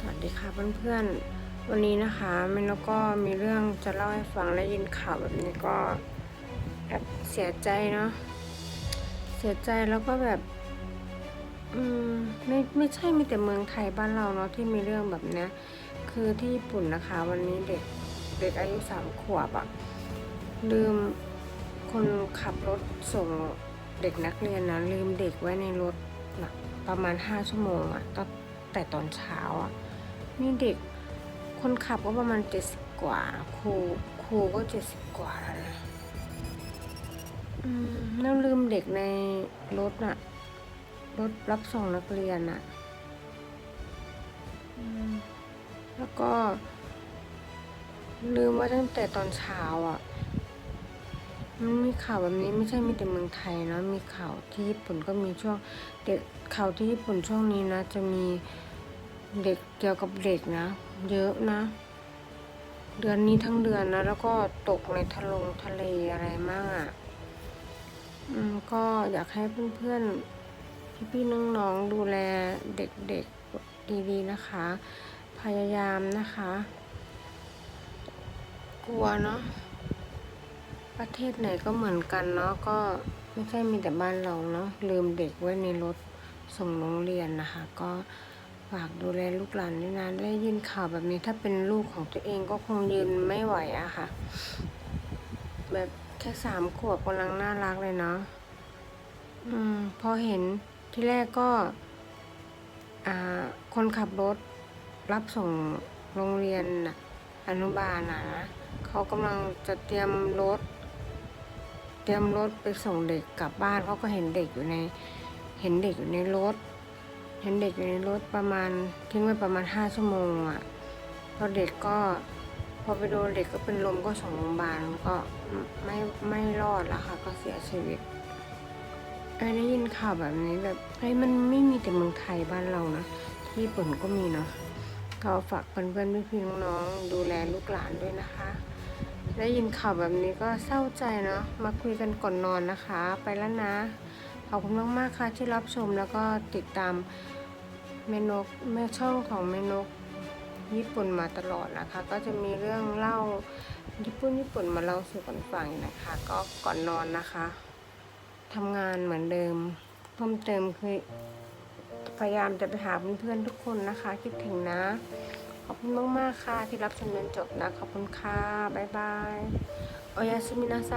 สวัสดีค่ะเพื่อนๆ วันนี้นะคะเมนกก็มีเรื่องจะเล่าให้ฟังและยินข่าวแบบนี้ก็แอบเสียใจเนาะเสียใจแล้วก็แบบ อืมไม่ไม่ใช่มีแต่เมืองไทยบ้านเราเนาะที่มีเรื่องแบบนี้คือที่ญี่ปุ่นนะคะ วันนี้เด็กเด็กอายุสามขวบอะลืมคนขับรถส่งเด็กนักเรียนนะลืมเด็กไว้ในรถนะประมาณห้าชั่วโมงอะตั้งแต่ตอนเช้าอะ นี่เด็กคนขับก็ประมาณเจ็ดสิบกว่า ครูครูก็เจ็ดสิบกว่าแล้วนะอืมแล้วลืมเด็กในรถน่ะ รถรับส่งนักเรียนน่ะอืมแล้วก็ ลืมว่าตั้งแต่ตอนเช้าอะ มันมีข่าวแบบนี้ไม่ใช่มีแต่เมืองไทยนะมีข่าวที่ญี่ปุ่นก็มีช่วงเด็กข่าวที่ญี่ปุ่นช่วงนี้นะ จะมี เด็กเกี่ยวกับเด็กนะ เยอะนะ เดือนนี้ทั้งเดือนนะ แล้วก็ตกในทะลงทะเลอะไรมากอะอืมก็อยากให้เพื่อนๆ พี่ๆน้องๆดูแลเด็กๆดีๆนะคะ พยายามนะคะ กลัวเนาะประเทศไหนก็เหมือนกันเนาะก็ไม่ใช่มีแต่บ้านเราเนาะลืมเด็กไว้ในรถส่งโรงเรียนนะคะ ก็ ฝากดูแลลูกหลานด้วยนะได้ยินข่าวแบบนี้ถ้าเป็นลูกของตัวเองก็คงยืนไม่ไหวอะค่ะ แบบแค่สามขวบกำลังน่ารักเลยเนาะอืมพอเห็นที่แรกก็อ่าคนขับรถรับส่งโรงเรียนน่ะอนุบาลน่ะนะเขากำลังจะเตรียมรถ เตรียมรถไปส่งเด็กกลับบ้านเขาก็เห็นเด็กอยู่ใน เห็นเด็กอยู่ในรถ เห็นเด็กอยู่ในรถประมาณทิ้งไว้ประมาณห้าชั่วโมงอะพอเด็กก็พอไปโดนเด็กก็เป็นลมก็ส่งโรงพยาบาลก็ไม่ไม่รอดล้วค่ะ ก็เสียชีวิตเอ้ได้ยินข่าวแบบนี้แบบเฮ้ยมันไม่มีแต่เมืองไทยบ้านเรานะที่ญี่ปุ่นก็มีเนาะก็ฝากเพื่อนๆพี่ๆน้องๆดูแลลูกหลานด้วยนะคะ ได้ยินข่าวแบบนี้ก็เศร้าใจเนาะมาคุยกันก่อนนอนนะคะ ไปแล้วนะ ขอบคุณมากๆค่ะที่รับชมแล้วก็ติดตามเมนกแม่ช่องของเมนกญี่ปุ่นมาตลอดนะคะ ก็จะมีเรื่องเล่าญี่ปุ่นญี่ปุ่นมาเล่าสู่กันฟังนะคะ ก็ก่อนนอนนะคะทำงานเหมือนเดิม เพิ่มเติมคือพยายามจะไปหาเพื่อนๆทุกคนนะคะ คิดถึงนะ ขอบคุณมากๆค่ะที่รับชมจนจบนะขอบคุณค่ะบ๊ายบายโอยาสุมินาไซ